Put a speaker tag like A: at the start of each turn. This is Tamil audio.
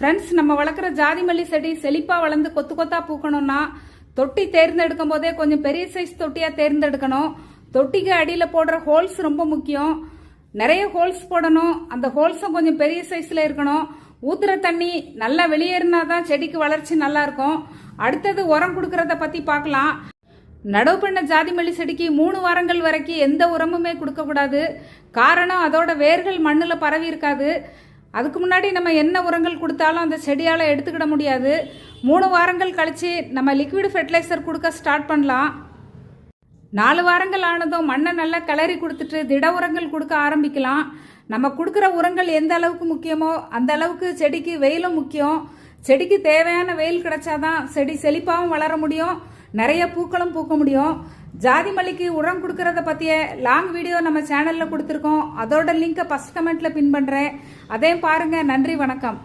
A: ஃப்ரெண்ட்ஸ் நம்ம வளர்க்குற ஜாதி மல்லி செடி செழிப்பாக வளர்ந்து கொத்து கொத்தா பூக்கணும்னா தொட்டி தேர்ந்தெடுக்கும் போதே கொஞ்சம் பெரிய சைஸ் தொட்டியாக தேர்ந்தெடுக்கணும். தொட்டிக்கு அடியில் போடுற ஹோல்ஸ் ரொம்ப முக்கியம். நிறைய ஹோல்ஸ் போடணும். அந்த ஹோல்ஸும் கொஞ்சம் பெரிய சைஸில் இருக்கணும். ஊத்துற தண்ணி நல்லா வெளியேறினா தான் செடிக்கு வளர்ச்சி நல்லா இருக்கும். அடுத்தது உரம் கொடுக்கறத பற்றி பார்க்கலாம். நடவு பண்ண ஜாதி மல்லி செடிக்கு மூணு வாரங்கள் வரைக்கும் எந்த உரமுமே கொடுக்கக்கூடாது. காரணம் அதோட வேர்கள் மண்ணில் பரவி இருக்காது. அதுக்கு முன்னாடி நம்ம என்ன உரங்கள் கொடுத்தாலும் அந்த செடியால் எடுத்துக்கிட முடியாது. மூணு வாரங்கள் கழித்து நம்ம லிக்விட் ஃபெர்டிலைசர் கொடுக்க ஸ்டார்ட் பண்ணலாம். நாலு வாரங்கள் ஆனதும் மண்ணை நல்லா கிளறி கொடுத்துட்டு திட உரங்கள் கொடுக்க ஆரம்பிக்கலாம். நம்ம கொடுக்குற உரங்கள் எந்த அளவுக்கு முக்கியமோ அந்த அளவுக்கு செடிக்கு வெயிலும் முக்கியம். செடிக்கு தேவையான வெயில் கிடைச்சாதான் செடி செழிப்பாகவும் வளர முடியும். நிறைய பூக்களும் பூக்க முடியும். ஜாதி மல்லிக்கு உரம் கொடுக்கறத பற்றிய லாங் வீடியோ நம்ம சேனலில் கொடுத்துருக்கோம். அதோட லிங்க்கை ஃபஸ்ட் கமெண்ட்டில் பின் பண்ணுறேன் அதையும் பாருங்கள் நன்றி வணக்கம்.